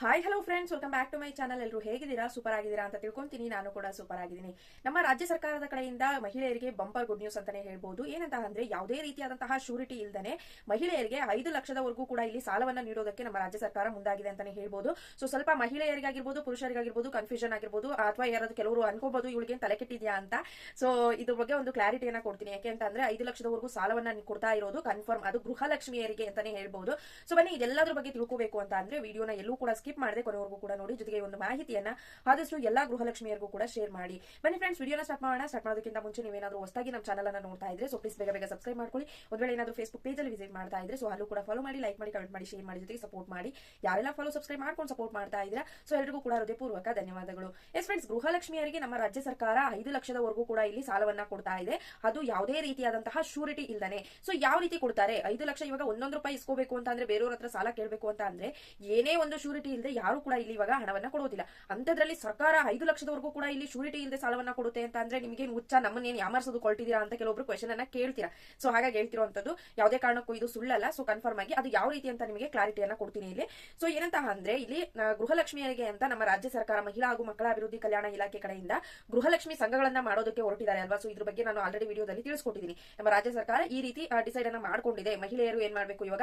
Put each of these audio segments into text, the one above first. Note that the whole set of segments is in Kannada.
Hi hello friends welcome back to my channel ಎಲ್ಲರೂ ಹೇಗಿದ್ದೀರಾ? ಸೂಪರ್ ಆಗಿದ್ದೀರಾ ಅಂತ ತಿಳ್ಕೊಂತೀನಿ. ನಾನು ಕೂಡ ಸೂಪರ್ ಆಗಿದ್ದೀನಿ. ನಮ್ಮ ರಾಜ್ಯ ಸರ್ಕಾರದ ಕಡೆಯಿಂದ ಮಹಿಳೆಯರಿಗೆ ಬಂಪರ್ ಗುಡ್ ನ್ಯೂಸ್ ಅಂತಾನೆ ಹೇಳ್ಬೋದು. ಏನಂತ ಅಂದ್ರೆ ಯಾವುದೇ ರೀತಿಯಾದಂತಹ ಶೂರಿಟಿ ಇಲ್ಲದೆ ಮಹಿಳೆಯರಿಗೆ ಐದು ಲಕ್ಷದವರೆಗೂ ಕೂಡ ಇಲ್ಲಿ ಸಾಲವನ್ನ ನೀಡೋದಕ್ಕೆ ನಮ್ಮ ರಾಜ್ಯ ಸರ್ಕಾರ ಮುಂದಾಗಿದೆ ಅಂತಾನೆ ಹೇಳ್ಬೋದು. ಸೊ ಸ್ವಲ್ಪ ಮಹಿಳೆಯರಿಗಾಗಿರ್ಬೋದು, ಪುರುಷರಿಗಾಗಿರ್ಬೋದು ಕನ್ಫ್ಯೂಷನ್ ಆಗಿರ್ಬೋದು, ಅಥವಾ ಯಾರಾದ್ರೂ ಕೆಲವರು ಅನ್ಕೋಬಹುದು ಇವಳಿಗೆ ತಲೆ ಕೆಟ್ಟಿದ್ಯಾ ಅಂತ. ಸೊ ಇದ್ರ ಬಗ್ಗೆ ಒಂದು ಕ್ಲಾರಿಟಿಯನ್ನ ಕೊಡ್ತೀನಿ. ಯಾಕೆ ಅಂತ ಅಂದ್ರೆ ಐದು ಲಕ್ಷದವರೆಗೂ ಸಾಲವನ್ನ ಕೊಡ್ತಾ ಇರೋದು ಕನ್ಫರ್ಮ್ ಅದು ಗೃಹಲಕ್ಷ್ಮಿಯರಿಗೆ ಅಂತಾನೆ ಹೇಳ್ಬೋದು. ಸೊ ಬನ್ನಿ, ಇದೆಲ್ಲದ್ರ ಬಗ್ಗೆ ತಿಳ್ಕೋಬೇಕು ಅಂತ ಅಂದ್ರೆ ವಿಡಿಯೋನ ಎಲ್ಲೂ ಕೂಡ ಮಾಡದೆ ಕೊನೆವರೆಗೂ ಕೂಡ ನೋಡಿ ಜೊತೆಗೆ ಒಂದು ಮಾಹಿತಿಯನ್ನ ಆದಷ್ಟು ಎಲ್ಲಾ ಗೃಹಲಕ್ಷ್ಮಿಯರಿಗೂ ಕೂಡ ಶೇರ್ ಮಾಡಿ. ಬನ್ನಿ ಫ್ರೆಂಡ್ಸ್ ವಿಡಿಯೋನ ಸ್ಟಾರ್ಟ್ ಮಾಡೋಣ. ಸ್ಟಾರ್ಟ್ ಮಾಡೋದಕ್ಕಿಂತ ಮುಂಚೆ ನೀವೇನಾದ್ರೂ ಹೊಸದಾಗಿ ನಮ್ಮ ಚಾನಲ್ ಅನ್ನ ನೋಡ್ತಾ ಇದ್ರೆ ಸೊ ಪ್ಲೀಸ್ ಬೇಗ ಬೇಗ ಸಬ್ಸ್ಕ್ರೈಬ್ ಮಾಡ್ಕೊಳ್ಳಿ. ಒಂದ್ ವೇಳೆ ಏನಾದ್ರೂ ಫೇಸ್ಬುಕ್ ಪೇಜ್ ಅಲ್ಲಿ ವಿಸಿಟ್ ಮಾಡ್ತಾ ಇದ್ರೆ ಸೊ ಅಲ್ಲೂ ಕೂಡ ಫಾಲೋ ಮಾಡಿ ಲೈಕ್ ಮಾಡಿ ಕಮೆಂಟ್ ಮಾಡಿ ಶೇರ್ ಮಾಡಿ, ಜೊತೆಗೆ ಸಪೋರ್ಟ್ ಮಾಡಿ. ಯಾರೆಲ್ಲ ಫಾಲೋ ಸಬ್ಸ್ಕ್ರೈಬ್ ಮಾಡ್ಕೊಂಡು ಸಪೋರ್ಟ್ ಮಾಡ್ತಾ ಇದ್ರೆ ಸೊ ಎಲ್ರಿಗೂ ಕೂಡ ಹೃದಯಪೂರ್ವಕ ಧನ್ಯವಾದಗಳು. ಎಸ್ ಫ್ರೆಂಡ್ಸ್ ಗೃಹಲಕ್ಷ್ಮಿಯರಿಗೆ ನಮ್ಮ ರಾಜ್ಯ ಸರ್ಕಾರ ಐದು ಲಕ್ಷದವರೆಗೂ ಕೂಡ ಇಲ್ಲಿ ಸಾಲವನ್ನ ಕೊಡ್ತಾ ಇದೆ. ಅದು ಯಾವುದೇ ರೀತಿಯಾದಂತಹ ಶೂರಿಟಿ ಇಲ್ದಾನೆ. ಸೊ ಯಾವ ರೀತಿ ಕೊಡ್ತಾರೆ? ಐದು ಲಕ್ಷ ಇವಾಗ ಒಂದೊಂದು ರೂಪಾಯಿ ಇಸ್ಕೋಬೇಕು ಅಂತ ಅಂದ್ರೆ ಬೇರೆಯವ್ರ ಹತ್ರ ಸಾಲ ಕೇಳಬೇಕು ಅಂತ ಅಂದ್ರೆ ಏನೇ ಒಂದು ಶೂರಿಟಿ ಇಲ್ಲದೆ ಯಾರು ಕೂಡ ಇಲ್ಲಿ ಇವಾಗ ಹಣವನ್ನ ಕೊಡೋದಿಲ್ಲ. ಅಂತದ್ರಲ್ಲಿ ಸರ್ಕಾರ ಐದು ಲಕ್ಷದವರೆಗೂ ಕೂಡ ಇಲ್ಲಿ ಶೂರಿಟಿ ಇಲ್ಲದೆ ಸಾಲವನ್ನ ಕೊಡುತ್ತೆ ಅಂತ ಅಂದ್ರೆ ನಿಮಗೆ ಹುಚ್ಚ ನಮ್ಮನ್ನೇನು ಯಾಮರ್ಸೋದು ಕೊಳ್ತಿದ್ದೀರಾ ಅಂತ ಕೆಲವೊಬ್ರು ಕ್ವೆಶನ್ ಅನ್ನ ಕೇಳ್ತೀರಾ? ಸೊ ಹಾಗಾಗಿ ಹೇಳ್ತಿರುವಂತದ್ದು ಯಾವುದೇ ಕಾರಣಕ್ಕೂ ಇದು ಸುಳ್ಳಲ್ಲ. ಸೊ ಕನ್ಫರ್ಮ್ ಆಗಿ ಅದು ಯಾವ ರೀತಿ ಅಂತ ನಿಮಗೆ ಕ್ಲಾರಿಟಿಯನ್ನ ಕೊಡ್ತೀನಿ ಇಲ್ಲಿ. ಸೊ ಏನಂತ ಅಂದ್ರೆ ಇಲ್ಲಿ ಗೃಹಲಕ್ಷ್ಮಿಯರಿಗೆ ಅಂತ ನಮ್ಮ ರಾಜ್ಯ ಸರ್ಕಾರ, ಮಹಿಳಾ ಹಾಗೂ ಮಕ್ಕಳ ಅಭಿವೃದ್ಧಿ ಕಲ್ಯಾಣ ಇಲಾಖೆ ಕಡೆಯಿಂದ ಗೃಹಲಕ್ಷ್ಮಿ ಸಂಘಗಳನ್ನ ಮಾಡೋದಕ್ಕೆ ಹೊರಟಿದ್ದಾರೆ ಅಲ್ವಾ? ಸೊ ಇದ್ರ ಬಗ್ಗೆ ನಾನು ಆಲ್ರೆಡಿ ವಿಡಿಯೋದಲ್ಲಿ ತಿಳಿಸ್ಕೊಟ್ಟಿದ್ದೀನಿ. ನಮ್ಮ ರಾಜ್ಯ ಸರ್ಕಾರ ಈ ರೀತಿ ಡಿಸೈಡ್ ಅನ್ನ ಮಾಡ್ಕೊಂಡಿದೆ. ಮಹಿಳೆಯರು ಏನ್ ಮಾಡಬೇಕು ಇವಾಗ?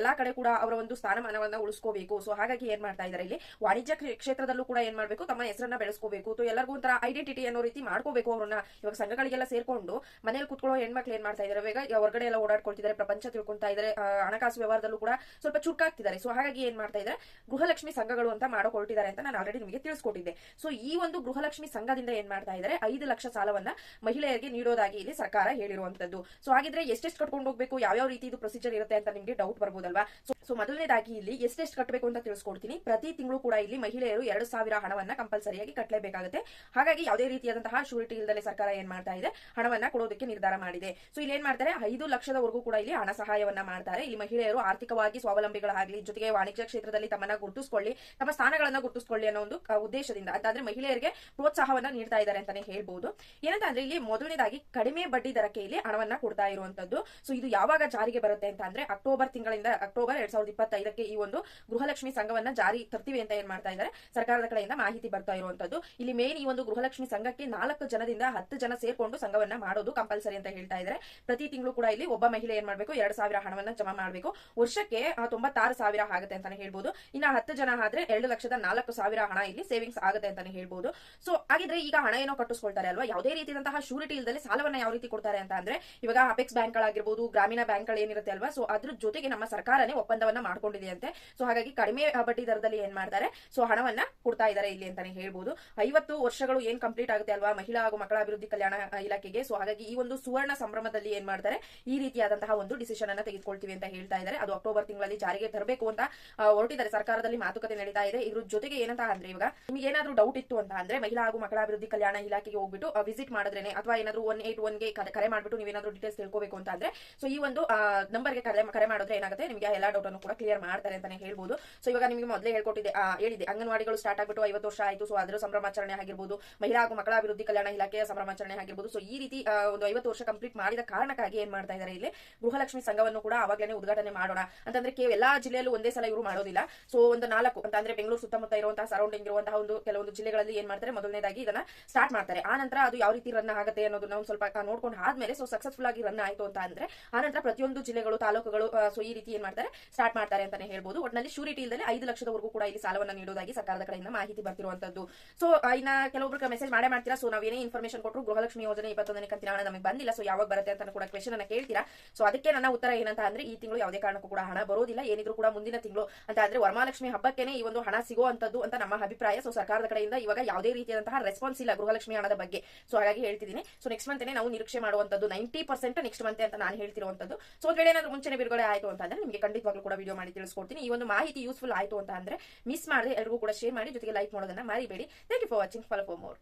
ಎಲ್ಲಾ ಕಡೆ ಕೂಡ ಅವರ ಒಂದು ಸ್ಥಾನಮಾನವನ್ನ ಉಳಿಸ್ಕೋಬೇಕು. ಸೊ ಹಾಗಾಗಿ ಏನ್ ಮಾಡ್ತಾ ಇದ್ದಾರೆ ಇಲ್ಲಿ ವಾಣಿಜ್ಯ ಕ್ಷೇತ್ರದಲ್ಲೂ ಕೂಡ ಏನ್ ಮಾಡ್ಬೇಕು? ತಮ್ಮ ಹೆಸರನ್ನ ಬೆಳೆಸ್ಕೋಬೇಕು. ಎಲ್ಲರಿಗೂ ಒಂಥರ ಐಡೆಂಟಿಟಿ ಅನ್ನೋ ರೀತಿ ಮಾಡ್ಕೋಬೇಕು ಅವ್ರನ್ನ. ಇವಾಗ ಸಂಘಗಳಿಗೆಲ್ಲ ಸೇರ್ಕೊಂಡು ಮನೇಲಿ ಕುತ್ಕೊಳ್ಳೋ ಹೆಣ್ಮಕ್ಳು ಏನ್ ಮಾಡ್ತಾ ಇದಾರೆ? ಇವಾಗ ಹೊರಗಡೆ ಎಲ್ಲ ಓಡಾಡ್ಕೊಳ್ತಿದ್ದಾರೆ ಪ್ರಪಂಚ ತಿಳ್ಕೊಂತಾ ಇದಾರೆ. ಹಣಕಾಸು ವ್ಯವಹಾರದಲ್ಲೂ ಕೂಡ ಸ್ವಲ್ಪ ಚುರುಕಾಗ್ತಿದ್ದಾರೆ ಸೊ ಹಾಗಾಗಿ ಏನ್ ಮಾಡ್ತಾ ಇದ್ದಾರೆ ಗೃಹಲಕ್ಷ್ಮಿ ಸಂಘಗಳು ಅಂತ ಮಾಡಿಕೊಳ್ತಿದ್ದಾರೆ ಅಂತ ನಾನು ಆಲ್ರೆಡಿ ನಿಮಗೆ ತಿಳಿಸ್ಕೊಟ್ಟಿದ್ದೆ. ಸೊ ಈ ಒಂದು ಗೃಹಲಕ್ಷ್ಮಿ ಸಂಘದಿಂದ ಏನ್ ಮಾಡ್ತಾ ಇದ್ದಾರೆ ಐದು ಲಕ್ಷ ಸಾಲವನ್ನ ಮಹಿಳೆಯರಿಗೆ ನೀಡೋದಾಗಿ ಇಲ್ಲಿ ಸರ್ಕಾರ ಹೇಳಿರುವಂತದ್ದು. ಸೊ ಹಾಗಿದ್ರೆ ಎಷ್ಟೆಷ್ಟು ಕಟ್ಕೊಂಡು ಹೋಗ್ಬೇಕು? ಯಾವ್ಯಾವ ರೀತಿ ಇದು ಪ್ರೊಸೀಜರ್ ಇರುತ್ತೆ ಅಂತ ನಿಮಗೆ ಡೌಟ್ ಬರ್ಬೋದಲ್ವಾ? ಸೊ ಮೊದಲನೇದಾಗಿ ಇಲ್ಲಿ ಎಷ್ಟೆಷ್ಟು ಕಟ್ಟಬೇಕು ಅಂತ ತಿಳಿಸ್ಕೊಡ್ತೀನಿ ಪ್ರತಿ ತಿಂಗಳು ಕೂಡ ಇಲ್ಲಿ ಮಹಿಳೆಯರು ಎರಡು ಸಾವಿರ ಹಣವನ್ನ ಕಂಪಲ್ಸರಿಯಾಗಿ ಕಟ್ಟಲೇಬೇಕಾಗುತ್ತೆ ಹಾಗಾಗಿ ಯಾವುದೇ ರೀತಿಯಾದಂತಹ ಶೂರಿಟಿ ಇಲ್ಲದೆ ಸರ್ಕಾರ ಏನ್ ಮಾಡ್ತಾ ಇದೆ? ಹಣವನ್ನ ಕೊಡೋದಕ್ಕೆ ನಿರ್ಧಾರ ಮಾಡಿದೆ. ಸೊ ಇಲ್ಲಿ ಏನ್ ಮಾಡ್ತಾರೆ? ಐದು ಲಕ್ಷದವರೆಗೂ ಕೂಡ ಇಲ್ಲಿ ಹಣ ಸಹಾಯವನ್ನ ಮಾಡ್ತಾರೆ. ಇಲ್ಲಿ ಮಹಿಳೆಯರು ಆರ್ಥಿಕವಾಗಿ ಸ್ವಾವಲಂಬಿಗಳಾಗಲಿ ಜೊತೆಗೆ ವಾಣಿಜ್ಯ ಕ್ಷೇತ್ರದಲ್ಲಿ ತಮ್ಮನ್ನ ಗುರುತಿಸಿಕೊಳ್ಳಿ, ತಮ್ಮ ಸ್ಥಾನಗಳನ್ನ ಗುರುತಿಸಿಕೊಳ್ಳಿ ಅನ್ನೋ ಒಂದು ಉದ್ದೇಶದಿಂದ. ಅಂತಂದ್ರೆ ಮಹಿಳೆಯರಿಗೆ ಪ್ರೋತ್ಸಾಹವನ್ನ ನೀಡ್ತಾ ಇದ್ದಾರೆ ಅಂತಾನೆ ಹೇಳ್ಬಹುದು ಏನಂತ ಅಂದ್ರೆ ಇಲ್ಲಿ ಮೊದಲನೇದಾಗಿ ಕಡಿಮೆ ಬಡ್ಡಿ ದರಕ್ಕೆ ಇಲ್ಲಿ ಹಣವನ್ನ ಕೊಡ್ತಾ ಇರುವಂತದ್ದು. ಸೊ ಇದು ಯಾವಾಗ ಜಾರಿಗೆ ಬರುತ್ತೆ ಅಂತ ಅಂದ್ರೆ ಅಕ್ಟೋಬರ್ ತಿಂಗಳಿಂದ ಅಕ್ಟೋಬರ್ ಎರಡ್ ಸಾವಿರದ ಇಪ್ಪತ್ತೈದಕ್ಕೆ ಈ ಒಂದು ಗೃಹಲಕ್ಷ್ಮಿ ಸಂಘವನ್ನ ಜಾರಿ ತರ್ತೀವಿ ಅಂತ ಏನ್ ಮಾಡ್ತಾ ಇದ್ದಾರೆ ಸರ್ಕಾರದ ಕಡೆಯಿಂದ ಮಾಹಿತಿ ಬರ್ತಾ ಇರುವಂತದ್ದು. ಇಲ್ಲಿ ಮೇನ್ ಈ ಒಂದು ಗೃಹಲಕ್ಷ್ಮಿ ಸಂಘಕ್ಕೆ ನಾಲ್ಕು ಜನದಿಂದ ಹತ್ತು ಜನ ಸೇರ್ಕೊಂಡು ಸಂಘವನ್ನ ಮಾಡೋದು ಕಂಪಲ್ಸರಿ ಅಂತ ಹೇಳ್ತಾ ಇದ್ದಾರೆ ಪ್ರತಿ ತಿಂಗಳು ಕೂಡ ಇಲ್ಲಿ ಒಬ್ಬ ಮಹಿಳೆ ಏನ್ ಮಾಡ್ಬೇಕು? ಎರಡು ಸಾವಿರ ಹಣವನ್ನ ಜಮಾ ಮಾಡಬೇಕು. ವರ್ಷಕ್ಕೆ ತೊಂಬತ್ತಾರು ಸಾವಿರ ಆಗುತ್ತೆ ಅಂತಾನೆ ಹೇಳ್ಬೋದು. ಇನ್ನ ಹತ್ತು ಜನ ಆದ್ರೆ ಎರಡು ಲಕ್ಷದ ನಾಲ್ಕು ಸಾವಿರ ಹಣ ಇಲ್ಲಿ ಸೇವಿಂಗ್ಸ್ ಆಗುತ್ತೆ ಅಂತಾನೆ ಹೇಳ್ಬೋದು. ಸೊ ಹಾಗಿದ್ರೆ ಈಗ ಹಣ ಏನೋ ಕಟ್ಟಿಸ್ಕೊಳ್ತಾರೆ ಅಲ್ವಾ? ಯಾವುದೇ ರೀತಿಯಾದಂತಹ ಶೂರಿಟಿ ಇಲ್ಲದಲ್ಲಿ ಸಾಲವನ್ನ ಯಾವ ರೀತಿ ಕೊಡ್ತಾರೆ ಅಂತ ಅಂದ್ರೆ ಇವಾಗ ಅಪೆಕ್ಸ್ ಬ್ಯಾಂಕ್ ಗಳಾಗಿರ್ಬೋದು ಗ್ರಾಮೀಣ ಬ್ಯಾಂಕ್ಗಳು ಏನಿರುತ್ತೆ ಅಲ್ವಾ? ಸೊ ಅದ್ರ ಜೊತೆಗೆ ನಮ್ಮ ಸರ್ಕಾರನೇ ಒಪ್ಪಂದವನ್ನ ಮಾಡ್ಕೊಂಡಿದೆ ಅಂತೆ. ಸೊ ಹಾಗಾಗಿ ಕಡಿಮೆ ಆ, ಬಡ್ಡಿ ದರದಲ್ಲಿ ಏನ್ ಮಾಡ್ತಾರೆ? ಸೊ ಹಣವನ್ನ ಕೊಡ್ತಾ ಇದ್ದಾರೆ ಇಲ್ಲಿ ಅಂತಾನೆ ಹೇಳ್ಬೋದು. ಐವತ್ತು ವರ್ಷಗಳು ಏನ್ ಕಂಪ್ಲೀಟ್ ಆಗುತ್ತೆ ಅಲ್ವಾ? ಮಹಿಳಾ ಹಾಗೂ ಮಕ್ಕಳ ಅಭಿವೃದ್ಧಿ ಕಲ್ಯಾಣ ಇಲಾಖೆಗೆ. ಸೊ ಹಾಗಾಗಿ ಈ ಒಂದು ಸುವರ್ಣ ಸಂಭ್ರಮದಲ್ಲಿ ಏನ್ ಮಾಡ್ತಾರೆ? ಈ ರೀತಿಯಾದಂತಹ ಒಂದು ಡಿಸಿಷನ್ ಅನ್ನ ತೆಗೆದುಕೊಳ್ತೀವಿ ಅಂತ ಹೇಳ್ತಾ ಇದ್ದಾರೆ. ಅದು ಅಕ್ಟೋಬರ್ ತಿಂಗಳಲ್ಲಿ ಜಾರಿಗೆ ತರಬೇಕು ಅಂತ ಹೊರಟಿದ್ದಾರೆ. ಸರ್ಕಾರದಲ್ಲಿ ಮಾತುಕತೆ ನಡೀತಾ ಇದೆ. ಇದ್ರ ಜೊತೆಗೆ ಏನಂತ ಅಂದ್ರೆ ಇವಾಗ ನಿಮ್ಗೆ ಏನಾದ್ರು ಡೌಟ್ ಇತ್ತು ಅಂತ ಅಂದ್ರೆ ಮಹಿಳಾ ಹಾಗೂ ಮಕ್ಕಳ ಅಭಿವೃದ್ಧಿ ಕಲ್ಯಾಣ ಇಲಾಖೆಗೆ ಹೋಗ್ಬಿಟ್ಟು ವಿಸಿಟ್ ಮಾಡಿದ್ರೇನೆ ಅಥವಾ ಏನಾದ್ರು ಒನ್ ಏಟ್ ಒನ್ಗೆ ಕರೆ ಮಾಡ್ಬಿಟ್ಟು ನೀವೇನಾದ್ರು ಡೀಟೇಲ್ಸ್ ತಿಳ್ಕೋಬೇಕು ಅಂತ ಅಂದ್ರೆ ಸೊ ಈ ಒಂದು ನಂಬರ್ಗೆ ಕರೆ ಕರೆ ಮಾಡಿದ್ರೆ ಏನಾಗುತ್ತೆ? ನಿಮಗೆ ಎಲ್ಲಾ ಡೌಟ್ ಅನ್ನು ಕೂಡ ಕ್ಲಿಯರ್ ಮಾಡ್ತಾರೆ ಅಂತಾನೆ ಹೇಳ್ಬೋದು. ಸೊ ಇವಾಗ ನಿಮಗೆ ಮೊದಲೇ ಹೇಳ್ಕೊಟ್ಟಿದೆ ಹೇಳಿದೆ. ಅಂಗನವಾಡಿಗಳು ಸ್ಟಾರ್ಟ್ ಆಗ್ಬಿಟ್ಟು ಐವತ್ತು ವರ್ಷ ಆಯ್ತು ಸೊ ಅದರ ಸಂಭ್ರಮಾಚರಣೆ ಆಗಿರ್ಬೋದು, ಮಹಿಳಾ ಹಾಗೂ ಮಕ್ಕಳ ಅಭಿವೃದ್ಧಿ ಕಲ್ಯಾಣ ಇಲಾಖೆಯ ಸಂಭ್ರಮಾಚರಣೆ ಆಗಿರ್ಬೋದು ಸೊ ಈ ರೀತಿ ಒಂದು ಐವತ್ತು ವರ್ಷ ಕಂಪ್ಲೀಟ್ ಮಾಡಿದ ಕಾರಣಕ್ಕಾಗಿ ಏನ್ ಮಾಡ್ತಾ ಇದ್ದಾರೆ ಇಲ್ಲಿ? ಗೃಹಲಕ್ಷ್ಮಿ ಸಂಘವನ್ನು ಕೂಡ ಅವಾಗಲೇ ಉದ್ಘಾಟನೆ ಮಾಡೋಣ. ಅಂತಂದ್ರೆ ಕೇವಲ ಎಲ್ಲಾ ಜಿಲ್ಲೆಯಲ್ಲೂ ಒಂದೇ ಸಲ ಇವರು ಮಾಡೋದಿಲ್ಲ. ಸೊ ಒಂದು ನಾಲ್ಕು ಅಂತಂದ್ರೆ ಬೆಂಗಳೂರು ಸುತ್ತಮುತ್ತ ಇರುವಂತಹ ಸರೌಂಡಿಂಗ್ ಇರುವಂತಹ ಒಂದು ಕೆಲವೊಂದು ಜಿಲ್ಲೆಗಳಲ್ಲಿ ಏನ್ ಮಾಡ್ತಾರೆ? ಮೊದಲನೇದಾಗಿ ಇದನ್ನ ಸ್ಟಾರ್ಟ್ ಮಾಡ್ತಾರೆ. ಆ ನಂತರ ಅದು ಯಾವ ರೀತಿ ರನ್ ಆಗುತ್ತೆ ಅನ್ನೋದನ್ನ ಒಂದು ಸ್ವಲ್ಪ ನೋಡ್ಕೊಂಡು ಆದ್ಮೇಲೆ ಸೊ ಸಕ್ಸಸ್ಫುಲ್ ಆಗಿ ರನ್ ಆಯ್ತು ಅಂತ ಅಂದ್ರೆ, ಆ ನಂತರ ಪ್ರತಿಯೊಂದು ಜಿಲ್ಲೆಗಳು, ತಾಲೂಕುಗಳು ಸೊ ಈ ರೀತಿ ಏನ್ ಮಾಡ್ತಾರೆ? ಸ್ಟಾರ್ಟ್ ಮಾಡ್ತಾರೆ ಅಂತಾನೆ ಹೇಳ್ಬೋದು. ಒಟ್ಟಿನಲ್ಲಿ ಶೂರಿಟಿ ಇಲ್ಲದೆ ಐದು ಲಕ್ಷದವರೆಗೂ ಕೂಡ ಇಲ್ಲಿ ಸಾಲವನ್ನ ನೀಡೋದಾಗಿ ಸರ್ಕಾರದ ಕಡೆಯಿಂದ ಮಾಹಿತಿ ಬರ್ತಿರುವಂತದ್ದು. ಸೊ ಇನ್ನ ಕೆಲವೊಬ್ಬರು ಮೆಸೇಜ್ ಮಾಡೇ ಮಾಡ್ತೀರಾ? ಸೊ ನಾವೇನೇ ಇನ್ಫಾರ್ಮೇಶನ್ ಕೊಟ್ಟರು ಗೃಹಲಕ್ಷ್ಮಿ ಯೋಜನೆ ಇಪ್ಪತ್ತೊಂದನೇ ಕಂತಿನ ಹಣ ನಮಗೆ ಬಂದಿಲ್ಲ. ಸೊ ಯಾವಾಗ ಬರುತ್ತೆ ಅಂತ ಕೂಡ ಕ್ವೆಶನ್ ಅನ್ನ ಕೇಳ್ತೀರಾ? ಸೊ ಅದಕ್ಕೆ ನನ್ನ ಉತ್ತರ ಏನಂತ ಅಂದ್ರೆ, ಈ ತಿಂಗಳು ಯಾವುದೇ ಕಾರಣಕ್ಕೂ ಕೂಡ ಹಣ ಬರೋದಿಲ್ಲ. ಏನಿದ್ರು ಕೂಡ ಮುಂದಿನ ತಿಂಗಳು ಅಂತ ಅಂದ್ರೆ ವರಮಹಾಲಕ್ಷ್ಮಿ ಹಬ್ಬಕ್ಕೇನೆ ಈ ಒಂದು ಹಣ ಸಿಗೋ ಅಂತದ್ದು ಅಂತ ನಮ್ಮ ಅಭಿಪ್ರಾಯ. ಸೊ ಸರ್ಕಾರದ ಕಡೆಯಿಂದ ಇವಾಗ ಯಾವುದೇ ರೀತಿಯಾದಂತಹ ರೆಸ್ಪಾನ್ಸ್ ಇಲ್ಲ ಗೃಹಲಕ್ಷ್ಮಿ ಹಣದ ಬಗ್ಗೆ. ಸೊ ಹಾಗಾಗಿ ಹೇಳ್ತಿದ್ದೀನಿ. ಸೊ ನೆಕ್ಸ್ಟ್ ಮಂತ್ ನಾವು ನಿರೀಕ್ಷೆ ಮಾಡುವಂತದ್ದು ನೈಂಟಿ ಪರ್ಸೆಂಟ್ ನೆಕ್ಸ್ಟ್ ಮಂತ್ ಅಂತ ನಾನು ಹೇಳ್ತಿರುವಂತದ್ದು. ಸೊ ಒಂದ್ ವೇಳೆ ಏನಾದ್ರು ಮುಂಚೆ ಬಿಡುಗಡೆ ಆಯ್ತು ಅಂತ ಅಂದ್ರೆ ನಿಮಗೆ ಖಂಡಿತವಾಗ್ಲೂ ಕೂಡ ವಿಡಿಯೋ ಮಾಡಿ ತಿಳಿಸ್ಕೊಡ್ತೀನಿ. ಈ ಒಂದು ಮಾಹಿತಿ ಯೂಸ್ಫುಲ್ ಆಯ್ತು ಅಂದ್ರೆ ಮಿಸ್ ಮಾಡದೆ ಎಲ್ಲರಿಗೂ ಕೂಡ ಶೇರ್ ಮಾಡಿ ಜೊತೆಗೆ ಲೈಕ್ ಮಾಡೋದನ್ನ ಮಾರಿಬೇಡಿ. Thank you for watching follow for more